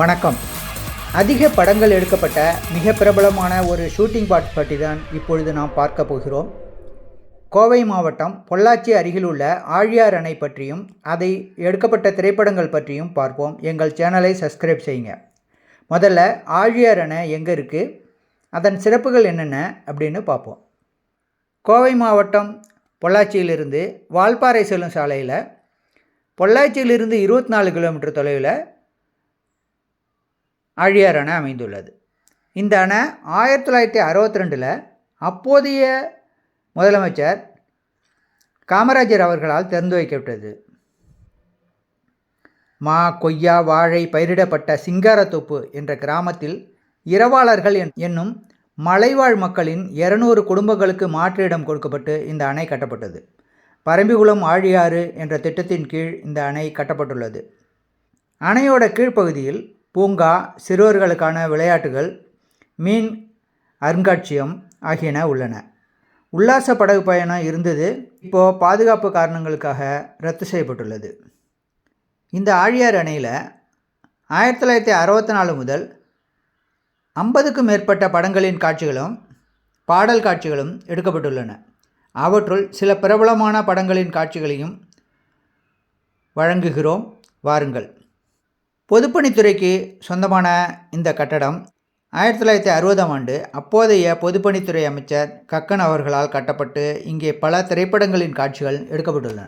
வணக்கம். அதிக படங்கள் எடுக்கப்பட்ட மிக பிரபலமான ஒரு ஷூட்டிங் பாட் பற்றி தான் இப்பொழுது நாம் பார்க்க போகிறோம். கோவை மாவட்டம் பொள்ளாச்சி அருகில் உள்ள ஆழியார் அணை பற்றியும் அதை எடுக்கப்பட்ட திரைப்படங்கள் பற்றியும் பார்ப்போம். எங்கள் சேனலை சப்ஸ்கிரைப் செய்யுங்க. முதல்ல ஆழியார் அணை எங்கே இருக்குது அதன் சிறப்புகள் என்னென்ன? அப்படின்னு பார்ப்போம். கோவை மாவட்டம் பொள்ளாச்சியிலிருந்து வால்பாறை செல்லும் சாலையில் பொள்ளாச்சியிலிருந்து இருபத்தி நாலு கிலோமீட்டர் தொலைவில் ஆழியார் அணை அமைந்துள்ளது. இந்த அணை ஆயிரத்தி தொள்ளாயிரத்தி அறுபத்தி ரெண்டில் அப்போதைய முதலமைச்சர் காமராஜர் அவர்களால் திறந்து வைக்கப்பட்டது. மா கொய்யா வாழை பயிரிடப்பட்ட சிங்காரத்தோப்பு என்ற கிராமத்தில் இரவாளர்கள் என்- என்னும் மலைவாழ் மக்களின் இருநூறு குடும்பங்களுக்கு மாற்று இடம் கொடுக்கப்பட்டு இந்த அணை கட்டப்பட்டது. பரம்பிக்குளம் ஆழியாறு என்ற திட்டத்தின் கீழ் இந்த அணை கட்டப்பட்டுள்ளது. அணையோட கீழ்ப்பகுதியில் பூங்கா சிறுவர்களுக்கான விளையாட்டுகள் மீன் அருங்காட்சியகம் ஆகியன உள்ளன. உல்லாச படகு பயணம் இருந்தது. இப்போது பாதுகாப்பு காரணங்களுக்காக ரத்து செய்யப்பட்டுள்ளது. இந்த ஆழியார் அணையில் ஆயிரத்தி தொள்ளாயிரத்தி அறுபத்தி நாலு முதல் ஐம்பதுக்கும் மேற்பட்ட படங்களின் காட்சிகளும் பாடல் காட்சிகளும் எடுக்கப்பட்டுள்ளன. அவற்றுள் சில பிரபலமான படங்களின் காட்சிகளையும் வழங்குகிறோம். வாருங்கள். பொதுப்பணித்துறைக்கு சொந்தமான இந்த கட்டடம் ஆயிரத்தி தொள்ளாயிரத்தி அறுபதாம் ஆண்டு அப்போதைய பொதுப்பணித்துறை அமைச்சர் கக்கன் அவர்களால் கட்டப்பட்டு இங்கே பல திரைப்படங்களின் காட்சிகள் எடுக்கப்பட்டுள்ளன.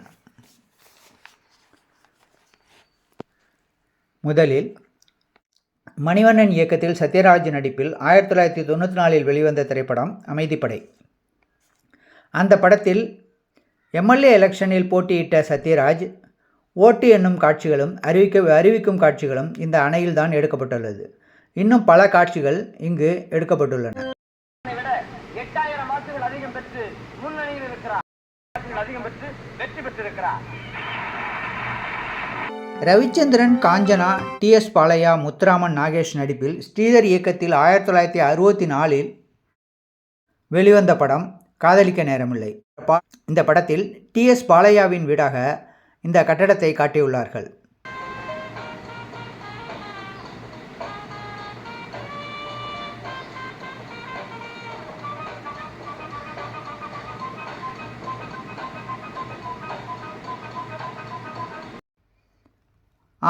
முதலில் மணிவண்ணன் இயக்கத்தில் சத்யராஜ் நடிப்பில் ஆயிரத்தி தொள்ளாயிரத்தி தொண்ணூற்றி நாலில் வெளிவந்த திரைப்படம் அமைதிப்படை அந்த படத்தில் எம்எல்ஏ எலெக்ஷனில் போட்டியிட்ட சத்யராஜ் ஓட்டு என்னும் காட்சிகளும் அறிவிக்க அறிவிக்கும் காட்சிகளும் இந்த அணையில் தான் எடுக்கப்பட்டுள்ளது. இன்னும் பல காட்சிகள் இங்கு எடுக்கப்பட்டுள்ளன. ரவிச்சந்திரன் காஞ்சனா டிஎஸ் பாலையா முத்துராமன் நாகேஷ் நடிப்பில் ஸ்ரீதர் இயக்கத்தில் ஆயிரத்தி தொள்ளாயிரத்தி அறுபத்தி நாலில் வெளிவந்த படம் காதலிக்க நேரமில்லை. இந்த படத்தில் டிஎஸ் பாலையாவின் வீடாக இந்த கட்டடத்தை காட்டியுள்ளார்கள்.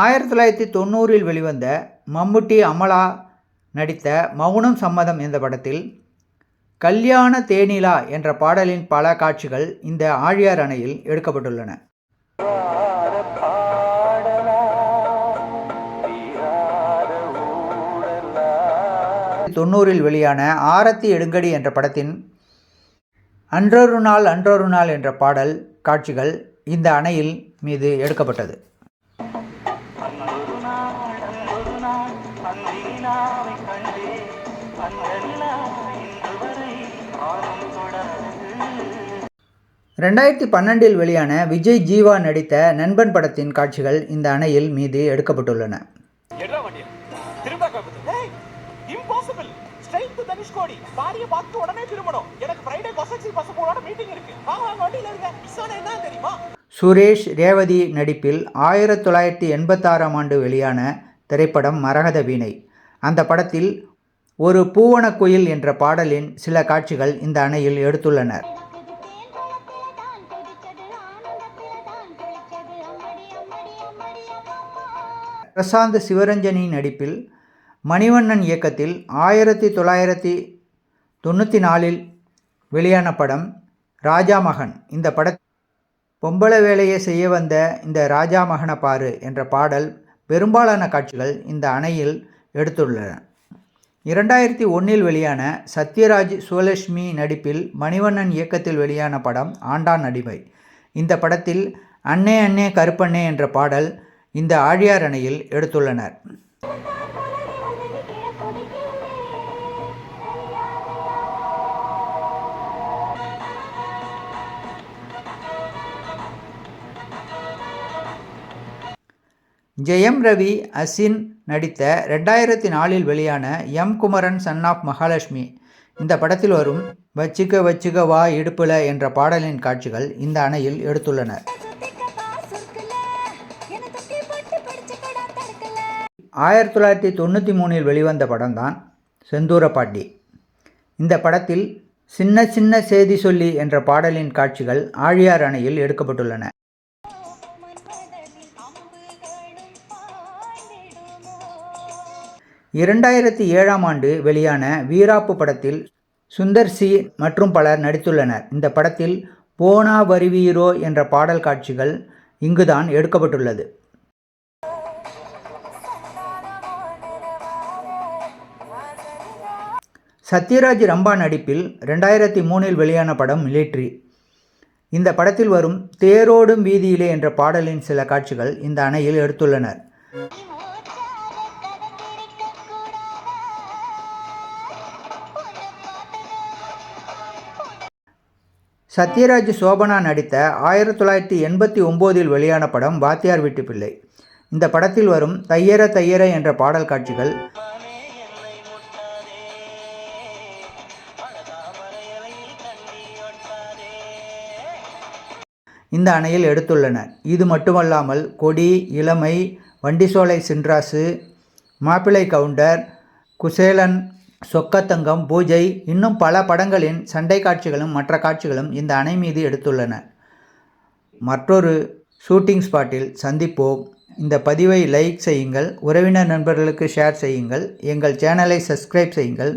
ஆயிரத்தி தொள்ளாயிரத்தி தொண்ணூறில் வெளிவந்த மம்முட்டி அமலா நடித்த மௌனம் சம்மதம் என்ற படத்தில் கல்யாண தேனிலா என்ற பாடலின் பல காட்சிகள் இந்த ஆழியார் அணையில் எடுக்கப்பட்டுள்ளன. தொண்ணூறில் வெளியான ஆரத்தி எடுங்கடி என்ற படத்தின் அன்றொரு நாள் அன்றொரு நாள் என்ற பாடல் காட்சிகள் இந்த அணையில் மீது எடுக்கப்பட்டது. ரெண்டாயிரத்தி பன்னெண்டில் வெளியான விஜய் ஜீவா நடித்த நண்பன் படத்தின் காட்சிகள் இந்த அணையில் மீது எடுக்கப்பட்டுள்ளன. சுரேஷ் ரேவதி நடிப்பில் ஆயிரத்தி தொள்ளாயிரத்தி எண்பத்தாறாம் ஆண்டு வெளியான திரைப்படம் மரகத வீணை. அந்த படத்தில் ஒரு பூவனக்குயில் என்ற பாடலின் சில காட்சிகள் இந்த அணையில் எடுத்துள்ளனர். பிரசாந்த் சிவரஞ்சனி நடிப்பில் மணிவண்ணன் இயக்கத்தில் ஆயிரத்தி தொள்ளாயிரத்தி தொண்ணூற்றி நாலில் வெளியான படம் ராஜா மகன் இந்த பட பொம்பளை வேலையை செய்ய வந்த இந்த ராஜா மகனை பாரு என்ற பாடல் பெரும்பாலான காட்சிகள் இந்த அணையில் எடுத்துள்ளன. இரண்டாயிரத்தி ஒன்றில் வெளியான சத்யராஜ் சுவலட்சுமி நடிப்பில் மணிவண்ணன் இயக்கத்தில் வெளியான படம் ஆண்டான் அடிமை இந்த படத்தில் அண்ணே அண்ணே கருப்பண்ணே என்ற பாடல் இந்த ஆழியார் அணையில் எடுத்துள்ளனர். ஜெயம் ரவி அசின் நடித்த ரெண்டாயிரத்தி நாலில் வெளியான M Kumaran son of Mahalakshmi இந்த படத்தில் வரும் வச்சுக்க வச்சுக்க வா இடுப்புல என்ற பாடலின் காட்சிகள் இந்த அணையில் எடுத்துள்ளனர். ஆயிரத்தி தொள்ளாயிரத்தி தொண்ணூற்றி மூணில் வெளிவந்த படம்தான் செந்தூரப்பாட்டி இந்த படத்தில் சின்ன சின்ன செய்தி சொல்லி என்ற பாடலின் காட்சிகள் ஆழியார் அணையில் எடுக்கப்பட்டுள்ளன. இரண்டாயிரத்தி ஏழாம் ஆண்டு வெளியான வீராப்பு படத்தில் சுந்தர் சி மற்றும் பலர் நடித்துள்ளனர். இந்த படத்தில் போனா வருவீரோ என்ற பாடல் காட்சிகள் இங்குதான் எடுக்கப்பட்டுள்ளது. சத்யராஜ் ரம்பா நடிப்பில் ரெண்டாயிரத்தி மூணில் வெளியான படம் மிலிட்ரி. இந்த படத்தில் வரும் தேரோடும் வீதியிலே என்ற பாடலின் சில காட்சிகள் இந்த அணையில் எடுத்துள்ளனர். சத்யராஜ் சோபனா நடித்த ஆயிரத்தி தொள்ளாயிரத்தி எண்பத்தி ஒம்போதில் வெளியான படம் வாத்தியார் வீட்டு பிள்ளை. இந்த படத்தில் வரும் தையர தையர என்ற பாடல் காட்சிகள் இந்த அணையில் எடுத்துள்ளனர் இது மட்டுமல்லாமல் கொடி இளமை வண்டிசோலை சின்ராசு மாப்பிள்ளை கவுண்டர் குசேலன் சொக்கத்தங்கம் பூஜை இன்னும் பல படங்களின் சண்டை காட்சிகளும் மற்ற காட்சிகளும் இந்த அணை மீது எடுத்துள்ளன. மற்றொரு ஷூட்டிங் ஸ்பாட்டில் சந்திப்போம். இந்த பதிவை லைக் செய்யுங்கள் உறவினர் நண்பர்களுக்கு ஷேர் செய்யுங்கள் எங்கள் சேனலை சப்ஸ்கிரைப் செய்யுங்கள்.